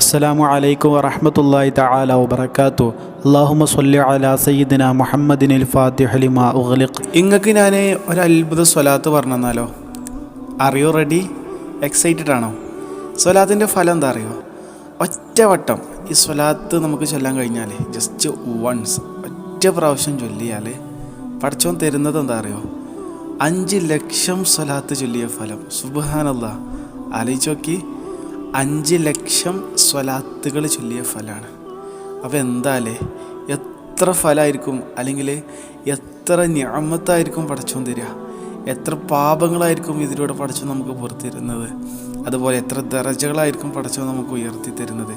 അസ്സലാമു അലൈക്കും വറഹ്മത്തുള്ളാഹി തആല വബറകാതു അല്ലാഹുമ്മ സ്വല്ലി അലാ സയ്യിദിന മുഹമ്മദിനിൽ ഫാത്തിഹലിമ ലിമാ ഉഗ്ലിഖ്. ഇങ്ങക്ക് ഞാൻ ഒരു അത്ഭുത സ്വലാത്ത് പറഞ്ഞു തന്നാലോ അറിയോ റെഡി എക്സൈറ്റഡ് ആണോ? സ്വലാത്തിന്റെ ഫലം എന്താ അറിയോ? ഒറ്റവട്ടം ഈ സ്വലാത്ത് നമുക്ക് ചൊല്ലാൻ കഴിഞ്ഞാൽ ജസ്റ്റ് വൺസ് ഒറ്റ പ്രാവശ്യം ചൊല്ലിയാൽ പഠിച്ചോൻ തരുന്നത് എന്താ അറിയോ? അഞ്ച് ലക്ഷം സ്വലാത്ത് ചൊല്ലിയ ഫലം. സുബഹാനല്ല. ആലോചിച്ച് നോക്കി. അഞ്ച് ലക്ഷം സ്വലാത്തുകൾ ചൊല്ലിയ ഫലമാണ് അപ്പോൾ എന്താലേ എത്ര ഫലമായിരിക്കും അല്ലെങ്കിൽ എത്ര ഞാമത്തായിരിക്കും പടച്ചോൻ തരിക എത്ര പാപങ്ങളായിരിക്കും ഇതിലൂടെ പടച്ചോൻ നമുക്ക് പുറത്തിരുന്നത്? അതുപോലെ എത്ര ദറജകളായിരിക്കും പടച്ചോൻ നമുക്ക് ഉയർത്തി തരുന്നത്?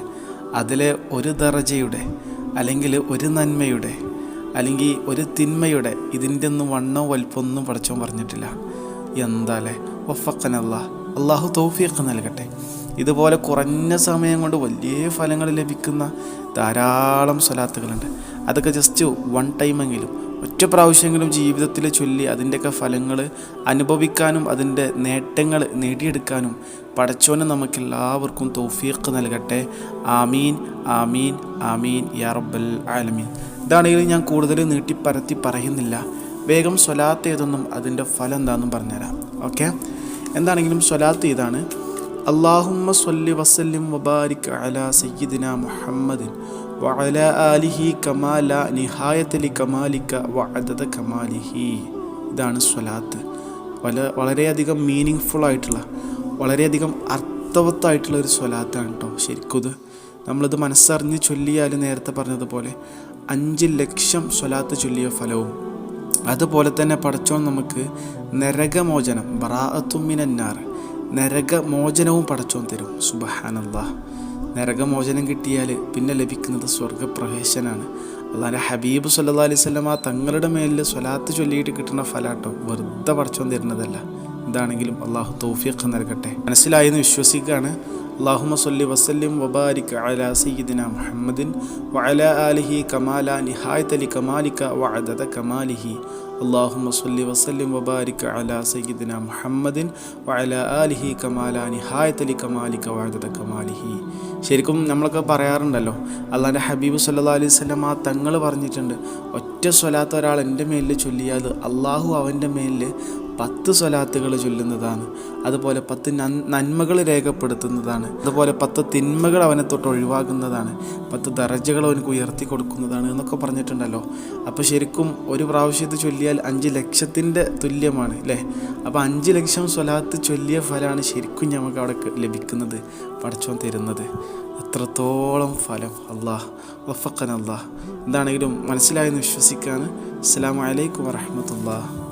അതിലെ ഒരു ദറജയുടെ അല്ലെങ്കിൽ ഒരു നന്മയുടെ അല്ലെങ്കിൽ ഒരു തിന്മയുടെ ഇതിന്റെ ഒന്നും വണ്ണോ വലുപ്പമൊന്നും പടച്ചോൻ പറഞ്ഞിട്ടില്ല. എന്താലേ? ഒഫക്കനല്ല അള്ളാഹു തൗഫീഖ് നൽകട്ടെ. ഇതുപോലെ കുറഞ്ഞ സമയം കൊണ്ട് വലിയ ഫലങ്ങൾ ലഭിക്കുന്ന ധാരാളം സ്വലാത്തുകളുണ്ട്. അതൊക്കെ ജസ്റ്റ് വൺ ടൈമെങ്കിലും ഒറ്റ പ്രാവശ്യമെങ്കിലും ജീവിതത്തിൽ ചൊല്ലി അതിന്റെയൊക്കെ ഫലങ്ങൾ അനുഭവിക്കാനും അതിന്റെ നേട്ടങ്ങൾ നേടിയെടുക്കാനും പടച്ചോനെ നമുക്കെല്ലാവർക്കും തൗഫീഖ് നൽകട്ടെ. ആമീൻ ആമീൻ ആമീൻ യാ റബ്ബൽ ആലമീൻ. ഇതാണെങ്കിലും ഞാൻ കൂടുതൽ നീട്ടിപ്പരത്തി പറയുന്നില്ല. വേഗം സ്വലാത്ത് ഏതെന്നും അതിന്റെ ഫലം എന്താണെന്നും പറഞ്ഞുതരാം. ഓക്കെ? എന്താണെങ്കിലും സ്വലാത്ത് ഇതാണ്. അള്ളാഹുമ്മ സ്വല്ലി വസല്ലിം വബാരിക് അല സയ്യിദിന മുഹമ്മദിൻ വഅല ആലിഹി കമാല നിഹായത്തലി കമാലിക്ക വഅദദ കമാലിഹി. ഇതാണ് സ്വലാത്ത്. വല വളരെയധികം മീനിങ് ഫുൾ ആയിട്ടുള്ള വളരെയധികം അർത്ഥവത്തായിട്ടുള്ള ഒരു സ്വലാത്താണ് കേട്ടോ ശരിക്കും ഇത്. നമ്മളിത് മനസ്സറിഞ്ഞ് ചൊല്ലിയാൽ നേരത്തെ പറഞ്ഞതുപോലെ അഞ്ച് ലക്ഷം സ്വലാത്ത് ചൊല്ലിയ ഫലവും. അതുപോലെ തന്നെ പഠിച്ചോ നമുക്ക് നരകമോചനം ബറാഅത്തുമിനാർ നരകമോചനവും പടച്ചോൻ തരും. സുബഹാനല്ലാ. നരകമോചനം കിട്ടിയാൽ പിന്നെ ലഭിക്കുന്നത് സ്വർഗപ്രവേശനാണ്. അതാണ് ഹബീബ് സല്ലാ അലൈഹി സ്വലമ തങ്ങളുടെ മേലിൽ സ്വലാത്ത് ചൊല്ലിയിട്ട് കിട്ടുന്ന ഫലാട്ടോ വെറുതെ പടച്ചോൻ തരുന്നതല്ല. എന്താണെങ്കിലും അള്ളാഹു തോഫിയൊക്കെ നൽകട്ടെ. മനസ്സിലായെന്ന് വിശ്വസിക്കുകയാണ്. അള്ളാഹുമ സല്ലി വസല്ലിം വബാരിക് അല സയ്യിദിന മുഹമ്മദിൻ വഅല ആലിഹി കമാല നിഹായത്തലി കമാലിക വഅദദ കമാലിഹി അള്ളാഹുമ സല്ലി വസല്ലിം വബാരിക് അല സയ്യിദിന മുഹമ്മദിൻ വഅല ആലിഹി കമാല നിഹായത്തലി കമാലിക വഅദദ കമാലിഹി ശരിക്കും നമ്മളൊക്കെ പറയാറുണ്ടല്ലോ അള്ളാന്റെ ഹബീബ് സല്ലാ അലൈഹി ആ തങ്ങൾ പറഞ്ഞിട്ടുണ്ട് ഒറ്റ സ്വലാത്ത ഒരാൾ എന്റെ മേലിൽ ചൊല്ലിയാൽ അള്ളാഹു അവന്റെ മേലിൽ പത്ത് സ്വലാത്തുകൾ ചൊല്ലുന്നതാണ്. അതുപോലെ പത്ത് നന്മകൾ രേഖപ്പെടുത്തുന്നതാണ്. അതുപോലെ പത്ത് തിന്മകൾ അവനെ തൊട്ട് ഒഴിവാക്കുന്നതാണ്. പത്ത് ദറജകൾ അവനക്ക് ഉയർത്തി കൊടുക്കുന്നതാണ് എന്നൊക്കെ പറഞ്ഞിട്ടുണ്ടല്ലോ. അപ്പോൾ ശരിക്കും ഒരു പ്രാവശ്യത്ത് ചൊല്ലിയാൽ അഞ്ച് ലക്ഷത്തിന്റെ തുല്യമാണ് അല്ലേ അപ്പോൾ അഞ്ച് ലക്ഷം സ്വലാത്ത് ചൊല്ലിയ ഫലമാണ് ശരിക്കും നമുക്ക് അവിടെ ലഭിക്കുന്നത് പഠിച്ചോൻ തരുന്നത്. എത്രത്തോളം ഫലം? അള്ളാഹ് വഫക്കൻ അള്ളാഹ്. എന്താണെങ്കിലും മനസ്സിലായെന്ന് വിശ്വസിക്കാൻ അസ്സാം വലൈക്കും വരഹമത്തുള്ള